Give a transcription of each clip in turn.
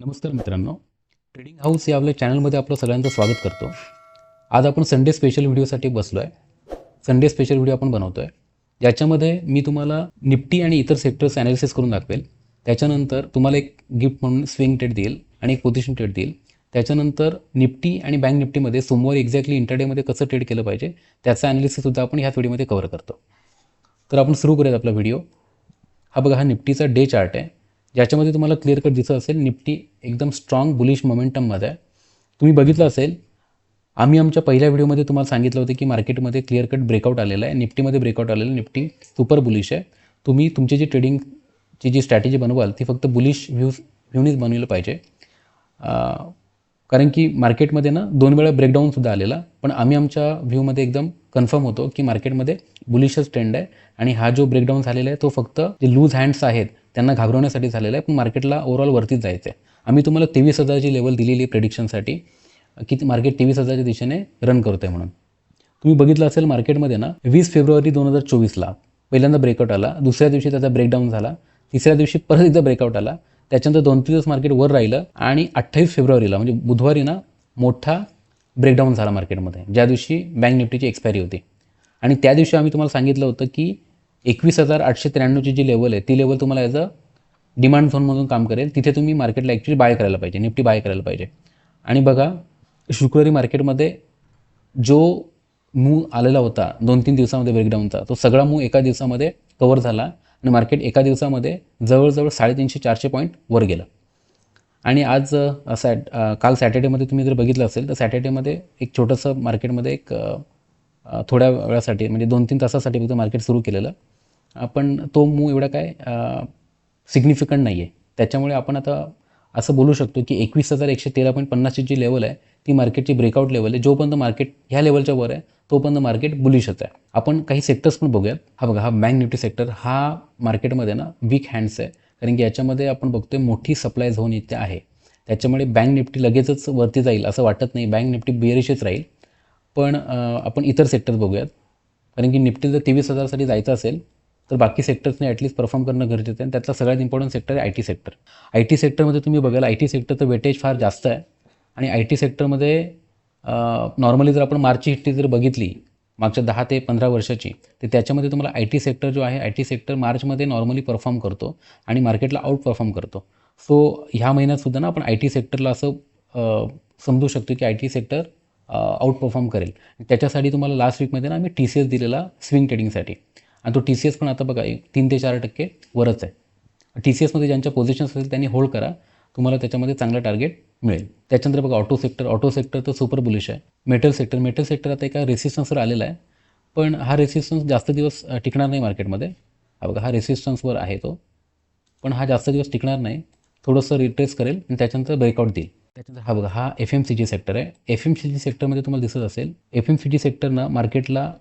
नमस्कार मित्रांनो. Trading house या आपल्या चॅनलमध्ये आपलं सगळ्यांचं स्वागत करतो. आज आपण संडे स्पेशल व्हिडिओसाठी बसलो आहे संडे स्पेशल व्हिडिओ आपण बनवतो आहे ज्याच्यामध्ये मी तुम्हाला निफ्टी आणि इतर सेक्टर्स ॲनालिसिस करून दाखवेल. त्याच्यानंतर तुम्हाला एक गिफ्ट म्हणून स्विंग ट्रेड देईल आणि एक पोझिशन ट्रेड देईल. त्याच्यानंतर निफ्टी आणि बँक निफ्टीमध्ये सोमवार एक्झॅक्टली इंटरडेमध्ये कसं ट्रेड केलं पाहिजे त्याचं ॲनालिसिससुद्धा आपण ह्याच व्हिडिओमध्ये कव्हर करतो. तर आपण सुरू करूयात आपला व्हिडिओ हा बघा हा निफ्टीचा डे चार्ट आहे. ज्याच्यामध्ये तुम्हाला क्लिअर कट दिसत असेल निफ्टी एकदम स्ट्रॉंग बुलिश मोमेंटममध्ये आहे. तुम्ही बघितलं असेल आम्ही आमच्या पहिल्या व्हिडिओमध्ये तुम्हाला सांगितलं होतं की मार्केटमध्ये क्लिअर कट ब्रेकआउट आलेलं आहे. निफ्टीमध्ये ब्रेकआउट आलेलं आहे. निफ्टी सुपर बुलिश आहे. तुम्ही तुमची जी ट्रेडिंगची जी स्ट्रॅटेजी बनवाल ती फक्त बुलिश व्ह्यूज व्ह्यूनीच बनवलं पाहिजे. कारण की मार्केटमध्ये ना दोन वेळा ब्रेकडाऊनसुद्धा आलेला. पण आम्ही आमच्या व्ह्यूमध्ये एकदम कन्फर्म होतो की मार्केटमध्ये बुलिशच ट्रेंड आहे. आणि हा जो ब्रेकडाऊन झालेला आहे तो फक्त जे लूज हँड्स आहेत त्यांना घाबरवण्यासाठी झालेलं आहे पण मार्केटला ओव्हरऑल वरतीच जायचं आहे आम्ही तुम्हाला तेवीस हजारची लेवल दिलेली आहे प्रेडिक्शनसाठी की मार्केट तेवीस हजारच्या दिशेने रन करतो आहे म्हणून. तुम्ही बघितलं असेल मार्केटमध्ये ना वीस फेब्रुवारी दोन हजार चोवीसला पहिल्यांदा ब्रेकआउट आला दुसऱ्या दिवशी त्याचा ब्रेकडाऊन झाला तिसऱ्या दिवशी परत एकदा ब्रेकआउट आला त्याच्यानंतर दोन तीन दिवस मार्केट वर राहिलं आणि अठ्ठावीस फेब्रुवारीला म्हणजे बुधवारी ना मोठा ब्रेकडाऊन झाला मार्केटमध्ये ज्या दिवशी बँक निफ्टीची एक्सपायरी होती. आणि त्या दिवशी आम्ही तुम्हाला सांगितलं होतं की एकवीस हजार आठशे त्र्याण्णवची जी लेवल आहे ती लेवल तुम्हाला ॲज अ डिमांड झोनमधून काम करेल. तिथे तुम्ही मार्केटला ॲक्च्युली बाय करायला पाहिजे निफ्टी बाय करायला पाहिजे. आणि बघा शुक्रवारी मार्केटमध्ये जो मूव आलेला होता दोन तीन दिवसामध्ये ब्रेकडाऊनचा तो सगळा मूव एका दिवसामध्ये कवर झाला आणि मार्केट एका दिवसामध्ये जवळजवळ साडेतीनशे चारशे पॉईंट वर गेलं. आणि आज सॅट काल सॅटर्डेमध्ये तुम्ही जर बघितलं असेल तर सॅटर्डेमध्ये एक छोटंसं मार्केटमध्ये एक थोड्या वेळासाठी म्हणजे दोन तीन तासासाठी फक्त मार्केट सुरू केलेलं. आपण पण तो मूव एवढा काय सिग्निफिकंट नाही आहे त्याच्यामुळे आपण आता असं बोलू शकतो की एकवीस हजार एकशे तेरा पॉईंट पन्नासची जी लेवल आहे ती मार्केटची ब्रेकआउट लेवल आहे. जोपर्यंत मार्केट ह्या लेवलच्या वर आहे तोपर्यंत मार्केट बुलिशच आहे आपण काही सेक्टर्स पण बघूयात. हा बघा हा बँक निफ्टी सेक्टर हा मार्केटमध्ये ना वीक हँड्स आहे. कारण की याच्यामध्ये आपण बघतोय मोठी सप्लाय झोन इथे आहे. त्याच्यामुळे बँक निफ्टी लगेचच वरती जाईल असं वाटत नाही. बँक निफ्टी बेरिशच राहील. पण आपण इतर सेक्टर्स बघूयात. कारण की निफ्टी जर तेवीस हजारसाठी जायचं असेल तर बाकी सेक्टर्सने ॲटलीस्ट परफॉर्म करणं गरजेचं आहे. आणि त्यातला सगळ्यात इम्पॉर्टंट सेक्टर आहे I T sector I T सेक्टरमध्ये तुम्ही बघाल आय टी सेक्टरचं वेटेज फार जास्त आहे. आणि आय टी सेक्टरमध्ये नॉर्मली जर आपण मार्चची हिस्ट्री जर बघितली मागच्या दहा ते पंधरा वर्षाची तर त्याच्यामध्ये तुम्हाला आय टी सेक्टर जो आहे आय टी सेक्टर मार्चमध्ये नॉर्मली परफॉर्म करतो आणि मार्केटला आउट परफॉर्म करतो. सो ह्या महिन्यातसुद्धा ना आपण आय टी सेक्टरला असं समजू शकतो की I T sector outperform करेल. त्याच्यासाठी तुम्हाला लास्ट वीकमध्ये ना आम्ही टी सी एस दिलेला स्विंग ट्रेडिंगसाठी आणि तो टी सी एस पण आता बघा एक तीन ते चार टक्के वरच आहे. टी सी एसमध्ये ज्यांच्या पोझिशन्स असेल त्यांनी होल्ड करा. तुम्हाला त्याच्यामध्ये चांगलं टार्गेट मिळेल. त्याच्यानंतर बघा ऑटो सेक्टर ऑटो सेक्टर तर सुपर बुलिश आहे. मेटल सेक्टर मेटल सेक्टर आता एका रेसिस्टन्सवर आलेला आहे. पण हा रेसिस्टन्स जास्त दिवस टिकणार नाही मार्केटमध्ये हा बघा हा रेसिस्टन्सवर आहे तो. पण हा जास्त दिवस टिकणार नाही. थोडंसं रिट्रेस करेल आणि त्याच्यानंतर ब्रेकआउट देईल. त्याच्यानंतर हा बघा हा F M C G sector आहे. एफ एम सी जी सेक्टरमध्ये तुम्हाला दिसत असेल एफ एम सी जी सेक्टरनं मार्केटला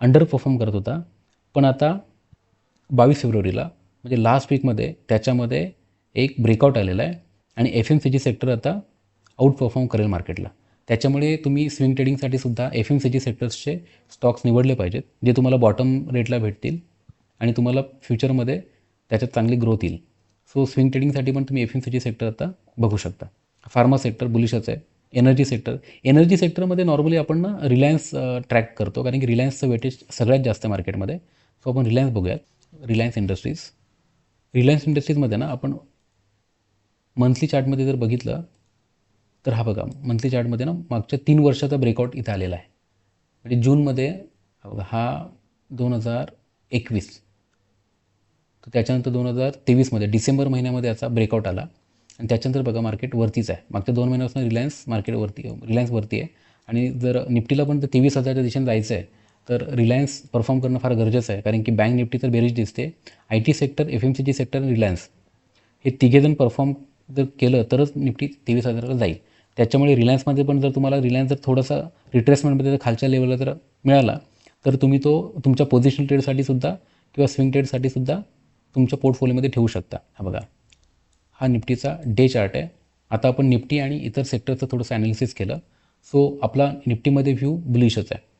अंडर परफॉर्म करत होता. पण आता बावीस फेब्रुवारीला म्हणजे लास्ट वीकमध्ये त्याच्यामध्ये एक ब्रेकआउट आलेला आहे आणि F M C G sector आता आउट परफॉर्म करेल मार्केटला त्याच्यामुळे तुम्ही स्विंग ट्रेडिंगसाठी सुद्धा एफ एम सी जी सेक्टर्सचे स्टॉक्स निवडले पाहिजेत जे तुम्हाला बॉटम रेटला भेटतील आणि तुम्हाला फ्युचरमध्ये त्याच्यात चांगली ग्रोथ येईल. सो स्विंग ट्रेडिंगसाठी पण तुम्ही F M C G sector आता बघू शकता. फार्मा सेक्टर बुलिशच आहे. एनर्जी सेक्टर एनर्जी सेक्टरमध्ये नॉर्मली आपण ना रिलायन्स ट्रॅक करतो. कारण की रिलायन्सचं वेटेज सगळ्यात जास्त मार्केटमध्ये सो आपण रिलायन्स बघूयात. रिलायन्स इंडस्ट्रीज रिलायन्स इंडस्ट्रीजमध्ये ना आपण मंथली चार्टमध्ये जर बघितलं तर हा बघा मंथली चार्टमध्ये ना मागच्या तीन वर्षाचा ब्रेकआउट इथं आलेला आहे. म्हणजे जूनमध्ये हा बघा हा दोन हजार एकवीस. तर त्याच्यानंतर दोन हजार तेवीसमध्ये डिसेंबर महिन्यामध्ये याचा ब्रेकआउट आला. आणि त्याच्यानंतर बघा मार्केट वरतीच आहे. मागच्या दोन महिन्यापासून रिलायन्स मार्केटवरती रिलायन्सवरती आहे. आणि जर निफ्टीला पण तर तेवीस हजारच्या दिशेने जायचं आहे तर रिलायन्स परफॉर्म करणं फार गरजेचं आहे. कारण की बँक निफ्टी तर बेरीज दिसते. I T sector F M C G sector आणि रिलायन्स हे तिघेजण परफॉर्म जर केलं तरच निफ्टी तेवीस हजाराला जाईल. त्याच्यामुळे रिलायन्समध्ये पण जर तुम्हाला रिलायन्स जर थोडासा रिट्रेसमेंटमध्ये जर खालच्या लेवलला जर मिळाला तर तुम्ही तो तुमच्या पोझिशनल ट्रेडसाठी सुद्धा किंवा स्विंग ट्रेडसाठी सुद्धा तुमच्या पोर्टफोलिओमध्ये ठेवू शकता. हा बघा. हा निफ्टीचा डे चार्ट आहे. आता आपण निफ्टी आणि इतर सेक्टरचं थोडंसं ॲनालिसिस केलं. सो आपला निफ्टीमध्ये व्ह्यू बुलिशच आहे.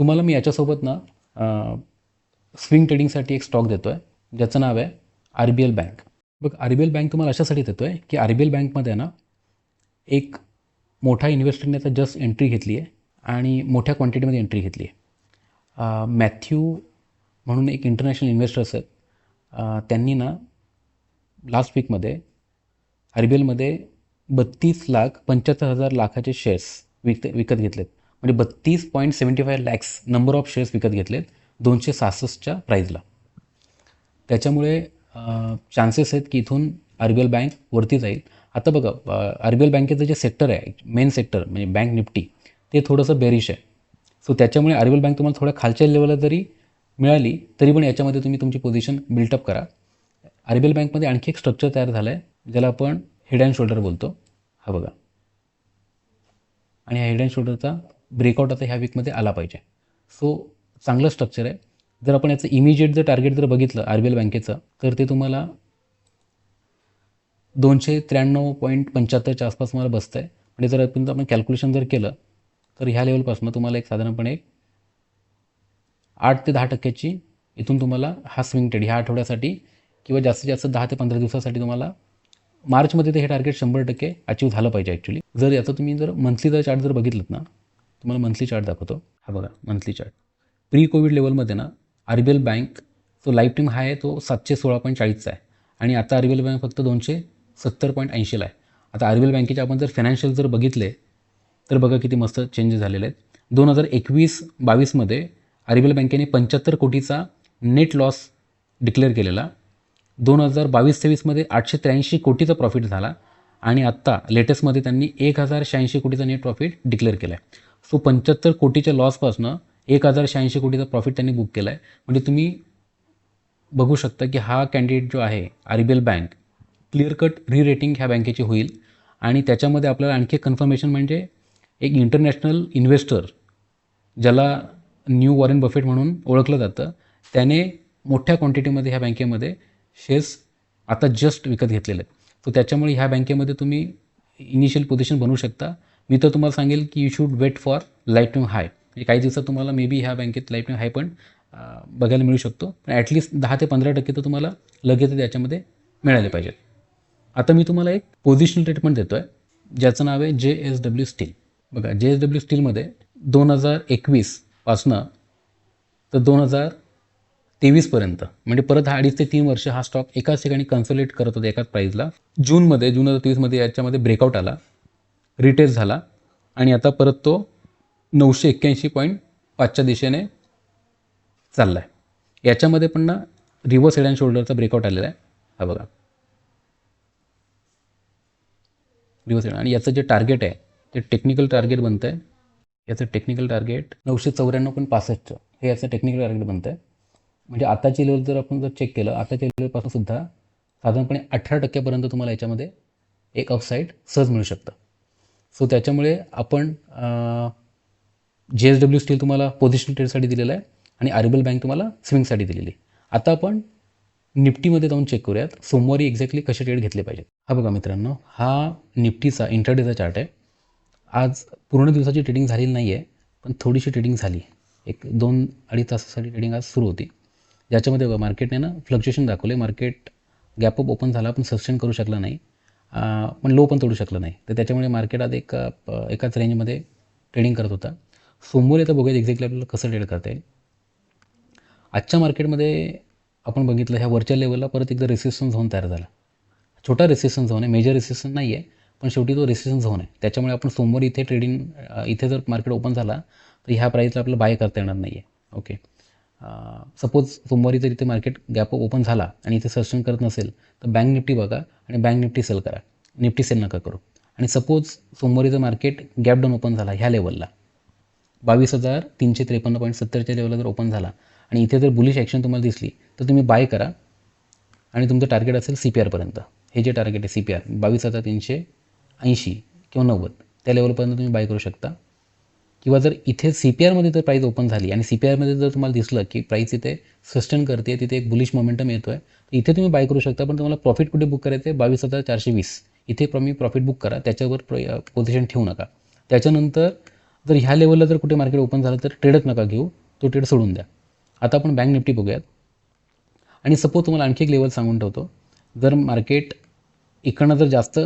तुम्हाला मी याच्यासोबत ना स्विंग ट्रेडिंगसाठी एक स्टॉक देतो आहे ज्याचं नाव आहे आर बी एल बँक. बघ आर बी एल बँक तुम्हाला अशासाठी देतो आहे की आर बी एल बँकमध्ये ना एक मोठा इन्व्हेस्टरने आता जस्ट एंट्री घेतली आहे आणि मोठ्या क्वांटिटीमध्ये एंट्री घेतली आहे. मॅथ्यू म्हणून एक इंटरनॅशनल इन्व्हेस्टर्स आहेत. त्यांनी ना लास्ट वीकमध्ये आर बी एलमध्ये बत्तीस लाख पंच्याहत्तर हजार लाखाचे शेअर्स विकत विकत घेतलेत. म्हणजे बत्तीस point seventy five lakhs number of shares विकत घेतलेत दोनशे सहासष्टच्या प्राईजला त्याच्यामुळे चान्सेस आहेत की इथून आर बी एल बँक वरती जाईल. आता बघा आर बी एल बँकेचं जे सेक्टर आहे मेन सेक्टर म्हणजे बँक निफ्टी ते थोडंसं बेरिश आहे. सो त्याच्यामुळे आर बी एल बँक तुम्हाला थोड्या खालच्या लेवलला जरी मिळाली तरी पण याच्यामध्ये तुम्ही तुमची पोझिशन बिल्टअप करा. आर बी एल बँकमध्ये आणखी एक स्ट्रक्चर तयार झालं आहे ज्याला आपण हेड अँड शोल्डर बोलतो. हा बघा. आणि ह्या हेड अँड शोल्डरचा ब्रेकआउट आता ह्या वीकमध्ये आला पाहिजे. सो चांगलं स्ट्रक्चर आहे. जर आपण याचं इमिजिएट जर टार्गेट जर बघितलं आर बी एल बँकेचं तर ते तुम्हाला दोनशे त्र्याण्णव पॉईंट पंच्याहत्तरच्या आसपास तुम्हाला बसतं आहे म्हणजे जर आपण आपण कॅल्क्युलेशन जर केलं तर ह्या लेवलपासून तुम्हाला एक साधारणपणे एक आठ ते दहा टक्क्याची इथून तुम्हाला हा स्विंग ट्रेड ह्या आठवड्यासाठी किंवा जास्तीत जास्त दहा ते पंधरा दिवसासाठी तुम्हाला मार्चमध्ये ते हे टार्गेट शंभर टक्के अचीव झालं पाहिजे ॲक्च्युली जर याचं तुम्ही जर मंथलीचा चार्ट जर बघितलं ना तुम्हाला मंथली चार्ट दाखवतो. हा बघा मंथली चार्ट प्री कोविड लेवलमध्ये ना आर बी एल बँक जो लाईफ टाईम हाय आहे तो सातशे सोळा पॉईंट चाळीसचा आहे. आणि आता आर बी एल बँक फक्त दोनशे सत्तर पॉईंट ऐंशीला आहे. आता आर बी एल बँकेचे आपण जर फायनान्शियल जर बघितले तर बघा किती मस्त चेंजेस झालेले आहेत. दोन हजार एकवीस बावीसमध्ये आर बी एल बँकेने पंच्याहत्तर कोटीचा नेट लॉस डिक्लेअर केलेला. दोन हजार बावीस तेवीसमध्ये आठशे त्र्याऐंशी कोटीचा प्रॉफिट झाला. आणि आत्ता लेटेस्टमध्ये त्यांनी एक हजार शहाऐंशी कोटीचा नेट प्रॉफिट डिक्लेअर केला आहे सो पंच्याहत्तर कोटीच्या लॉसपासनं एक हजार शहाऐंशी कोटीचा प्रॉफिट त्यांनी बुक केला आहे म्हणजे तुम्ही बघू शकता की हा कॅन्डिडेट जो आहे R B L bank clear cut rerating ह्या बँकेची होईल. आणि त्याच्यामध्ये आपल्याला आणखी एक कन्फर्मेशन म्हणजे एक इंटरनॅशनल इन्व्हेस्टर ज्याला न्यू वॉरेन बफेट म्हणून ओळखलं जातं त्याने मोठ्या क्वांटिटीमध्ये ह्या बँकेमध्ये शेअर्स आता जस्ट विकत घेतलेले आहेत. सो त्याच्यामुळे ह्या बँकेमध्ये तुम्ही इनिशियल पोझिशन बनवू शकता. मी तर तुम्हाला सांगेल की you should wait for life time high म्हणजे काही दिवसात तुम्हाला मे बी ह्या बँकेत लाईफ टाईम हाय पण बघायला मिळू शकतो. पण ॲटलिस्ट दहा ते पंधरा टक्के तर तुम्हाला लगेच याच्यामध्ये मिळाले पाहिजेत. आता मी तुम्हाला एक पोझिशनल ट्रीटमेंट देतो आहे ज्याचं नाव आहे जे एस डब्ल्यू स्टील बघा जे एस डब्ल्यू स्टीलमध्ये दोन हजार एकवीसपासनं तर दोन हजार तेवीसपर्यंत म्हणजे परत हा अडीच ते तीन वर्ष हा स्टॉक एकाच ठिकाणी कन्सोलेट करत होता एकाच प्राईजला जूनमध्ये जून हजार तेवीसमध्ये याच्यामध्ये ब्रेकआउट आला. रिटेस्ट झाला. आणि आता परत तो नऊशे एक्क्याऐंशी पॉईंट पाचच्या दिशेने चालला आहे याच्यामध्ये पण ना रिव्हर्स हेड अँड शोल्डरचा ब्रेकआउट आलेला आहे. हा बघा. Reverse head. आणि याचं जे टार्गेट आहे ते टेक्निकल टार्गेट बनतं आहे याचं टेक्निकल टार्गेट नऊशे चौऱ्याण्णव पॉईंट पासष्टचं हे याचं टेक्निकल टार्गेट बनतं आहे म्हणजे आताची लेवल जर आपण जर चेक केलं आताच्या लेवलपासून सुद्धा साधारणपणे अठरा टक्क्यापर्यंत तुम्हाला याच्यामध्ये एक अपसाईड सहज मिळू शकतं. सो त्याच्यामुळे आपण जे एस डब्ल्यू स्टील तुम्हाला पोझिशनल ट्रेडसाठी दिलेलं आहे आणि आरबीएल बँक तुम्हाला स्विंगसाठी दिलेली आता आपण निफ्टीमध्ये जाऊन चेक करूयात सोमवारी एक्झॅक्टली कसे ट्रेड घेतले पाहिजेत. हा बघा मित्रांनो हा निफ्टीचा इंटरडेचा चार्ट आहे. आज पूर्ण दिवसाची ट्रेडिंग झालेली नाही आहे पण थोडीशी ट्रेडिंग झाली. एक दोन अडीच तासासाठी ट्रेडिंग आज सुरू होती. ज्याच्यामध्ये बघा मार्केटने ना फ्लक्च्युएशन दाखवले मार्केट गॅपअप ओपन झाला पण सस्टेन करू शकला नाही. पण लो पण तोडू शकलं नाही. तर त्याच्यामुळे मार्केट आज एक एकाच रेंजमध्ये ट्रेडिंग करत होता. सोमवारी आता बघूयात एक्झॅक्टली आपल्याला कसं ट्रेड करता येईल. आजच्या मार्केटमध्ये आपण बघितलं ह्या वरच्या लेवलला परत एकदा रेसिस्टन्स झोन तयार झाला. छोटा रेसिस्टन्स झोन आहे मेजर रेसिस्टन्स नाही आहे पण शेवटी तो रेसिस्टन्स झोन आहे. त्याच्यामुळे आपण सोमवारी इथे ट्रेडिंग इथे जर मार्केट ओपन झाला तर ह्या प्राईसला आपलं बाय करता येणार नाही आहे ओके सपोज सोमवारी जर इथे मार्केट गॅप ओपन झाला आणि इथे सस्टेन करत नसेल तर बँक निफ्टी बघा आणि बँक निफ्टी सेल करा. निफ्टी सेल नका करू. आणि सपोज सोमवारी जर मार्केट गॅप डाऊन ओपन झाला ह्या लेवलला बावीस हजार तीनशे त्रेपन्न पॉईंट सत्तरच्या लेवलला जर ओपन झाला आणि इथे जर बुलिश ॲक्शन तुम्हाला दिसली तर तुम्ही बाय करा आणि तुमचं टार्गेट असेल सी पी आरपर्यंत हे जे टार्गेट आहे सी पी आर बावीस हजार तीनशे ऐंशी किंवा नव्वद त्या लेवलपर्यंत तुम्ही बाय करू शकता. किंवा जर इथे सी पी आरमध्ये जर प्राईस ओपन झाली. आणि सी पी आरमध्ये जर तुम्हाला दिसलं की प्राईस इथे सस्टेन करते तिथे एक बुलिश मोमेंटम येतो आहे इथे तुम्ही बाय करू शकता. पण तुम्हाला प्रॉफिट कुठे बुक करायचं आहे? बावीस हजार चारशे वीस. इथे तुम्ही प्रॉफिट बुक करा. त्याच्यावर पोझिशन ठेवू नका. त्याच्यानंतर जर ह्या लेवलला जर कुठे मार्केट ओपन झालं तर ट्रेडच नका घेऊ. तो ट्रेड सोडून द्या. आता आपण बँक निफ्टी बघूयात. आणि सपोज तुम्हाला आणखी एक लेवल सांगून ठेवतो. जर मार्केट इकडनं जर जास्त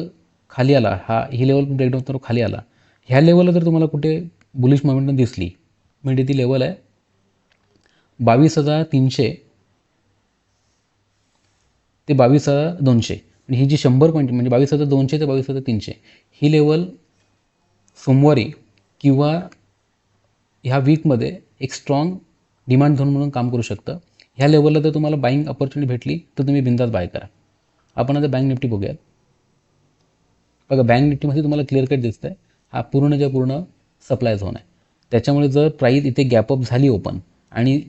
खाली आला हा ही लेवल ब्रेकडाऊन तर खाली आला ह्या लेवलला जर तुम्हाला कुठे बुलिश मोमेंटम दिसली. म्हणजे ती लेवल आहे बावीस हजार तीनशे ते बावीस हजार दोनशे. आणि ही जी शंभर पॉईंट म्हणजे बावीस हजार दोनशे ते बावीस हजार तीनशे ही लेवल सोमवारी किंवा ह्या वीकमध्ये एक स्ट्रॉंग डिमांड झोन म्हणून काम करू शकतं. ह्या लेवलला जर तुम्हाला बाईंग ऑपॉर्च्युनिटी भेटली तर तुम्ही बिंदास बाय करा. आपण आता बँक निफ्टी बघूयात. बघा बँक निफ्टीमध्ये तुम्हाला क्लिअर कट दिसतं आहे हा पूर्णच्या पूर्ण सप्लाय झोन आहे. त्याच्यामुळे जर प्राईज इथे गॅपअप झाली ओपन आणि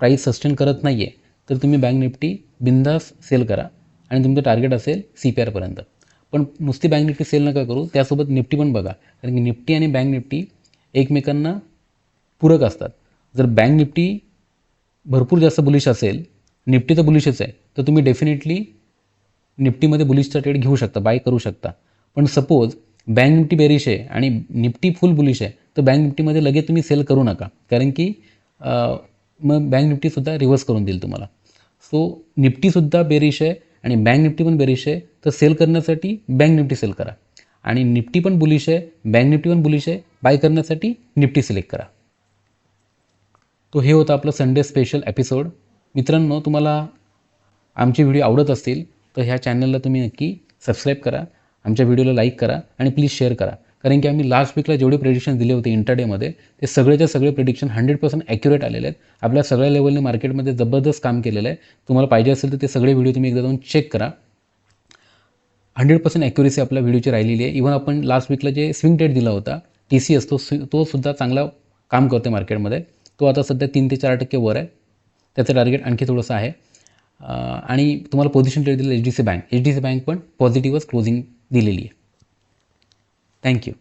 प्राईस सस्टेन करत नाही आहे तर तुम्ही बँक निफ्टी बिंदास सेल करा आणि तुमचं टार्गेट असेल सी पी आरपर्यंत पण नुसती बँक निफ्टी सेल नका करू त्यासोबत निफ्टी पण बघा. कारण की निफ्टी आणि बँक निफ्टी एकमेकांना पूरक असतात. जर बँक निफ्टी भरपूर जास्त बुलिश असेल निफ्टी तर बुलिशच आहे तर तुम्ही डेफिनेटली निफ्टीमध्ये बुलिशचा ट्रेड घेऊ शकता बाय करू शकता. पण सपोज बँक निफ्टी बेरिश आहे आणि निफ्टी फुल बुलिश आहे तर बँक निफ्टीमध्ये लगेच तुम्ही सेल करू नका. कारण की मग बँक निफ्टीसुद्धा रिव्हर्स करून देईल तुम्हाला. सो निफ्टीसुद्धा बेरिश आहे आणि बँक निफ्टी पण बेरिश आहे तर सेल करण्यासाठी बँक निफ्टी सेल करा. आणि निफ्टी पण बुलिश आहे बँक निफ्टी पण बुलिश आहे बाय करण्यासाठी निफ्टी सिलेक्ट करा. तो हे होतं आपलं संडे स्पेशल एपिसोड मित्रांनो तुम्हाला आमचे व्हिडिओ आवडत असतील तर ह्या चॅनलला तुम्ही नक्की सबस्क्राईब करा. आमच्या व्हिडिओला लाईक करा आणि प्लीज शेअर करा. कारण की आम्ही लास्ट वीकला जेवढे प्रेडिक्शन दिले होते इंटरडेमध्ये ते सगळेच्या सगळे प्रेडिक्शन हंड्रेड पर्सेंट ॲक्युरेट आलेले आहेत. आपल्या सगळ्या लेवलने मार्केटमध्ये जबरदस्त काम केलेलं आहे. तुम्हाला पाहिजे असेल तर ते सगळे व्हिडिओ तुम्ही एकदा जाऊन चेक करा. हंड्रेड पर्सेंट ॲक्युरेसी आपल्या व्हिडिओची राहिलेली आहे. इव्हन आपण लास्ट वीकला जे स्विंग डेट दिला होता टी सी असतो तो तो सुद्धा चांगला काम करतो मार्केटमध्ये तो आता सध्या तीन ते चार टक्के वर आहे. त्याचं टार्गेट आणखी थोडंसं आहे. आणि तुम्हाला पोझिशन ट्रेड दिलं H D C bank H D C bank पण पॉझिटिव्हच क्लोजिंग दिलेली आहे. थँक्यू